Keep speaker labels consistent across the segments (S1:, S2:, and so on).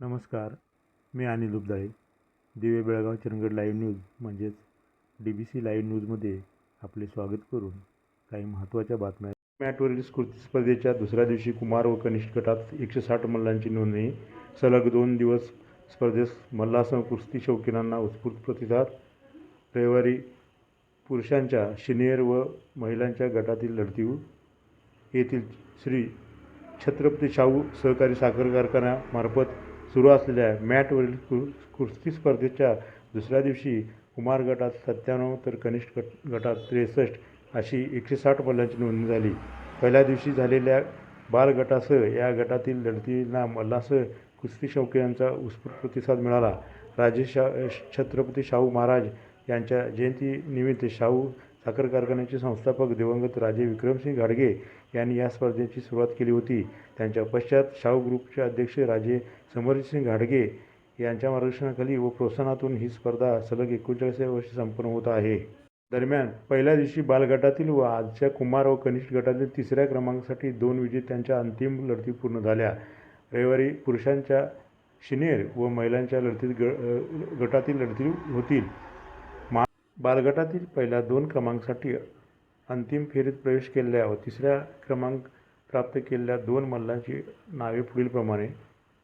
S1: नमस्कार मी अनिल उबदाळे. दिवे बेळगाव चरणगड लाईव्ह न्यूज म्हणजेच डी बी सी लाईव्ह न्यूजमध्ये आपले स्वागत करून काही महत्त्वाच्या बातम्या. मॅटवरील स्कृती स्पर्धेच्या दुसऱ्या दिवशी कुमार व कनिष्ठ गटात एकशे साठ मल्लांची नोंदणी. सलग दोन दिवस स्पर्धेस मल्लासह कुस्ती शौकीनांना उत्स्फूर्त प्रतिसाद. रविवारी पुरुषांच्या सिनियर व महिलांच्या गटातील लढती येथील श्री छत्रपती शाहू सहकारी साखर कारखान्यामार्फत सुरू असलेल्या मॅटवरील कु कुस्ती स्पर्धेच्या दुसऱ्या दिवशी कुमार गटात सत्त्याण्णव तर कनिष्ठ गट गटात त्रेसष्ट अशी एकशे साठ मल्लांची नोंदणी झाली. पहिल्या दिवशी झालेल्या बालगटासह या गटातील लढतींना मल्लासह कुस्ती शौकीनांचा उत्स्फूर्त प्रतिसाद मिळाला. राजे शा छत्रपती शाहू महाराज यांच्या जयंतीनिमित्त शाहू साखर कारखान्याचे संस्थापक दिवंगत राजे विक्रमसिंग घाडगे यांनी या स्पर्धेची सुरुवात केली होती. त्यांच्या पश्चात शाहू ग्रुपचे अध्यक्ष राजे समरसिंग घाडगे यांच्या मार्गदर्शनाखाली व प्रोत्साहनातून ही स्पर्धा सलग एकोणचाळीसाव्या वर्षी संपन्न होत आहे. दरम्यान पहिल्या दिवशी बालगटातील व आजच्या कुमार व कनिष्ठ गटातील तिसऱ्या क्रमांकासाठी दोन विजेत्यांच्या अंतिम लढती पूर्ण झाल्या. रविवारी पुरुषांच्या शिनेर व महिलांच्या लढतीत ग गटातील लढती होतील. बालगटातील पहिल्या दोन क्रमांकासाठी अंतिम फेरीत प्रवेश केलेल्या व तिसऱ्या क्रमांक प्राप्त केलेल्या दोन मल्लांची नावे पुढीलप्रमाणे.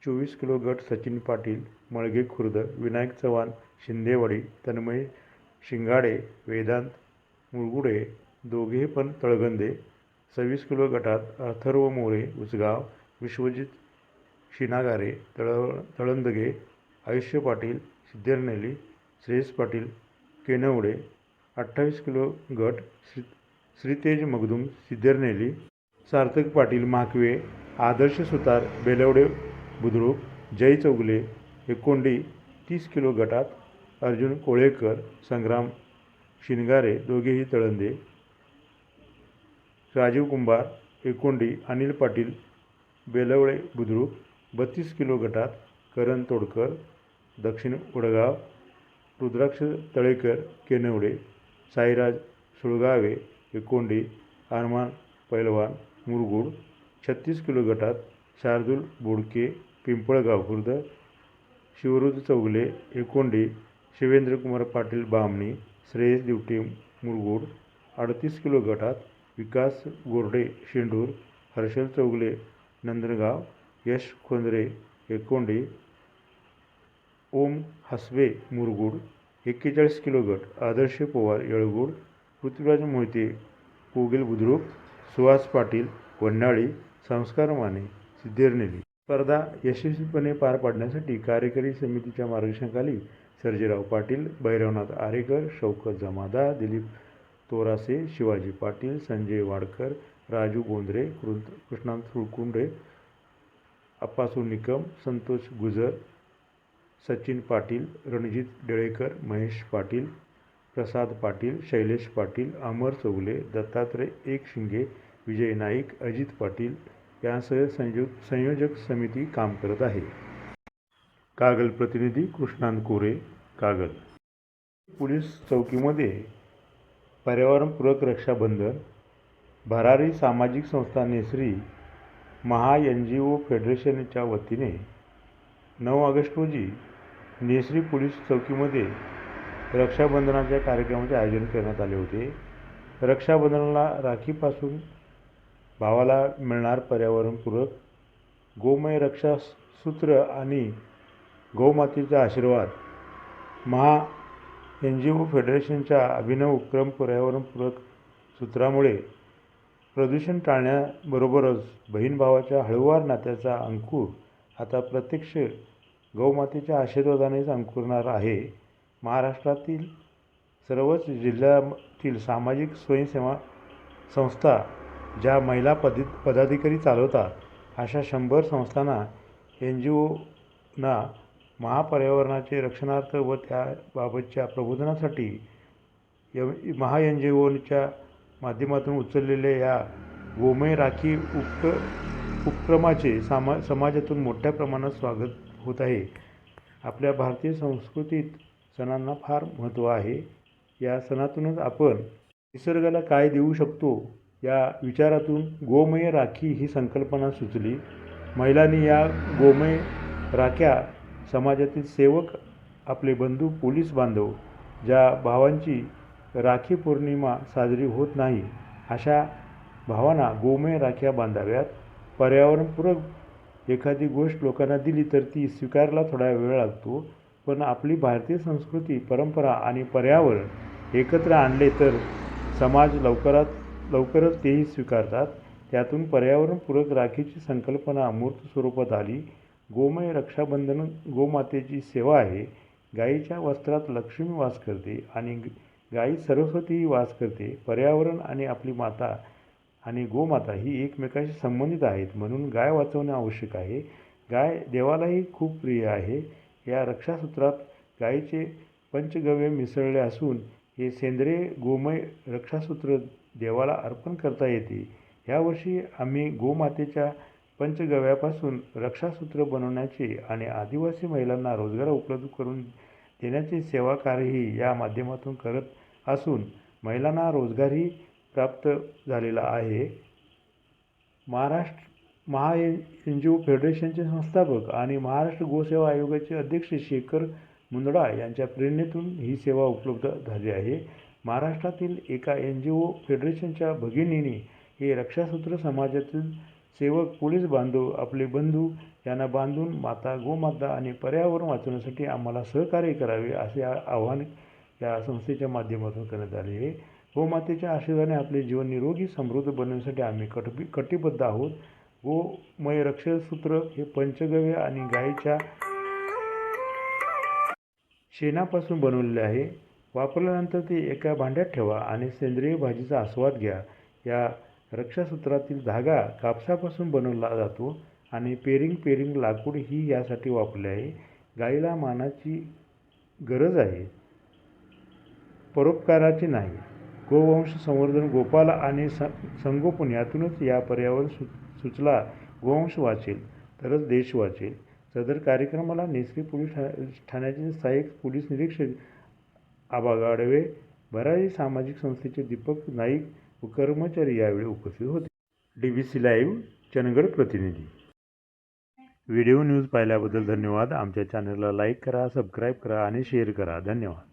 S1: चोवीस किलो गट सचिन पाटील मळगे खुर्द विनायक चव्हाण शिंदेवाडी तन्मय शिंगाडे वेदांत मुळगुडे दोघे पण तळगंदे. सव्वीस किलो गटात अथर्व मोरे उसगाव विश्वजित शिनागारे तळ तळंदगे आयुष्य पाटील सिद्धरनेली श्रेयस पाटील केनवडे अठ्ठावीस किलो गट श्री श्रीतेज मगदूम सिद्धरनेली सार्थक पाटील माकवे आदर्श सुतार बेलवडे बुद्रुक जय चौगले एकोंडी तीस किलो गटात अर्जुन कोळेकर संग्राम शिनगारे दोघेही तळंदे. राजीव कुंभार एकोंडी अनिल पाटील बेलवळे बुद्रुक बत्तीस किलो गटात करण तोडकर दक्षिण उडगाव रुद्राक्ष तळेकर केनवडे साईराज सुळगावे एकोंडे अरमान पैलवान मुरगुड छत्तीस किलो गटात शार्दूल बोडके पिंपळगाव खुर्द शिवरुद्र चौगले एकोंडी शिवेंद्रकुमार पाटील बामणी श्रेयस दिवटे मुरगुड अडतीस किलो गटात विकास गोरडे शेंडूर हर्षल चौगले नंदनगाव यश खोंदरे एकोंडे ओम हसबे मुरगुड एक्केचाळीस किलो गट आदर्श पवार येळगुड पृथ्वीराज मोहिते कोगिल बुद्रुक सुहास पाटील वंडाळी संस्कार माने सिद्धेरनेली. स्पर्धा यशस्वीपणे पार पाडण्यासाठी कार्यकारी समितीच्या मार्गदर्शनाखाली सर्जेराव पाटील भैरवनाथ आरेकर शौकत जमादार दिलीप तोरासे शिवाजी पाटील संजय वाडकर राजू गोंद्रे कृ कृष्णांत सुळकुंडे अप्पासू निकम संतोष गुजर सचिन पाटील रणजित डेळेकर महेश पाटील प्रसाद पाटील शैलेश पाटील अमर चौगले दत्तात्रय एक शिंगे विजय नाईक अजित पाटील यांसह संयो संयोजक समिती काम करत आहे. कागल प्रतिनिधी कृष्णांत कोरे कागल. पोलीस चौकीमध्ये पर्यावरणपूरक रक्षाबंधन भरारी सामाजिक संस्था नेसरी महा एन जी ओ फेडरेशनच्या वतीने नऊ ऑगस्ट रोजी नेसरी पोलीस चौकीमध्ये रक्षाबंधनाच्या कार्यक्रमाचे आयोजन करण्यात आले होते. रक्षाबंधनाला राखीपासून भावाला मिळणार पर्यावरणपूरक गोमय रक्षा सूत्र आणि गोमातेचा आशीर्वाद महा एन जी ओ फेडरेशनच्या अभिनव उपक्रम पर्यावरणपूरक सूत्रामुळे प्रदूषण टाळण्याबरोबरच बहीण भावाच्या हळूवार नात्याचा अंकुर आता प्रत्यक्ष गौमातेच्या आशीर्वादानेच अंकुरणार आहे. महाराष्ट्रातील सर्वच जिल्ह्यातील सामाजिक स्वयंसेवा संस्था ज्या महिला पद पदाधिकारी चालवतात अशा शंभर संस्थांना एन जी ओना महापर्यावरणाचे रक्षणार्थ व त्याबाबतच्या प्रबोधनासाठी यम महा एन जी ओच्या माध्यमातून उचललेल्या या गोमय राखी उप उपक्रमाचे सामा समाजातून मोठ्या प्रमाणात स्वागत होत आहे. आपल्या भारतीय संस्कृतीत सणांना फार महत्त्व आहे. या सणातूनच आपण निसर्गाला काय देऊ शकतो या विचारातून गोमय राखी ही संकल्पना सुचली. महिलांनी या गोमय राख्या समाजातील सेवक आपले बंधू पोलीस बांधव ज्या भावांची राखी पौर्णिमा साजरी होत नाही अशा भावांना गोमय राख्या बांधाव्यात. पर्यावरणपूरक एखादी गोष्ट लोकांना दिली तर ती स्वीकारायला थोडा वेळ लागतो. पण आपली भारतीय संस्कृती परंपरा आणि पर्यावरण एकत्र आणले तर समाज लवकरात लवकरच तेही स्वीकारतात. त्यातून पर्यावरणपूरक राखीची संकल्पना मूर्त स्वरूपात आली. गोमय रक्षाबंधन गोमातेची सेवा आहे. गायीच्या वस्त्रात लक्ष्मी वास करते आणि गायी सरस्वतीही वास करते. पर्यावरण आणि आपली माता आणि गोमाता ही एकमेकाशी संबंधित आहेत. म्हणून गाय वाचवणे आवश्यक आहे. गाय देवालाही खूप प्रिय आहे. या रक्षासूत्रात गायीचे पंचगव्य मिसळले असून हे सेंद्रिय गोमय रक्षासूत्र देवाला अर्पण करता येते. यावर्षी आम्ही गोमातेच्या पंचगव्यापासून रक्षासूत्र बनवण्याचे आणि आदिवासी महिलांना रोजगार उपलब्ध करून देण्याचे सेवाकार्यही या माध्यमातून करत असून महिलांना रोजगारही प्राप्त झालेला आहे. महाराष्ट्र महा एन जी ओ फेडरेशनचे संस्थापक आणि महाराष्ट्र गोसेवा आयोगाचे अध्यक्ष शेखर मुंदडा यांच्या प्रेरणेतून ही सेवा उपलब्ध झाली आहे. महाराष्ट्रातील एका एन जी ओ फेडरेशनच्या भगिनीने हे रक्षासूत्र समाजातील सेवक पोलीस बांधव आपले बंधू यांना बांधून माता गोमाता आणि पर्यावरण वाचवण्यासाठी आम्हाला सहकार्य करावे असे आवाहन या संस्थेच्या माध्यमातून करण्यात आले आहे. गोमातेच्या आशीर्वादाने आपले जीवन निरोगी समृद्ध बनवण्यासाठी आम्ही कटबी कटिबद्ध आहोत. गोमय रक्षसूत्र हे पंचगव्य आणि गायीच्या शेणापासून बनवलेले आहे. वापरल्यानंतर ते एका भांड्यात ठेवा आणि सेंद्रिय भाजीचा आस्वाद घ्या. या रक्षासूत्रातील धागा कापसापासून बनवला जातो आणि पेरिंग पेरिंग लाकूड ही यासाठी वापरले आहे. गाईला मानाची गरज आहे. परोपकाराची नाही. गोवंश संवर्धन गोपाल आणि स संगोपन यातूनच या पर्यावरण सु सुचला गोवंश वाचेल तरच देश वाचेल. सदर कार्यक्रमाला नेसरी पोलीस ठा ठाण्याचे सहाय्यक पोलीस निरीक्षक आबा गाडवे भरारी सामाजिक संस्थेचे दीपक नाईक व कर्मचारी यावेळी उपस्थित होते. D B C live Chandgad प्रतिनिधी. व्हिडिओ न्यूज पाहिल्याबद्दल धन्यवाद. आमच्या चॅनलला लाईक करा सबस्क्राईब करा आणि शेअर करा. धन्यवाद.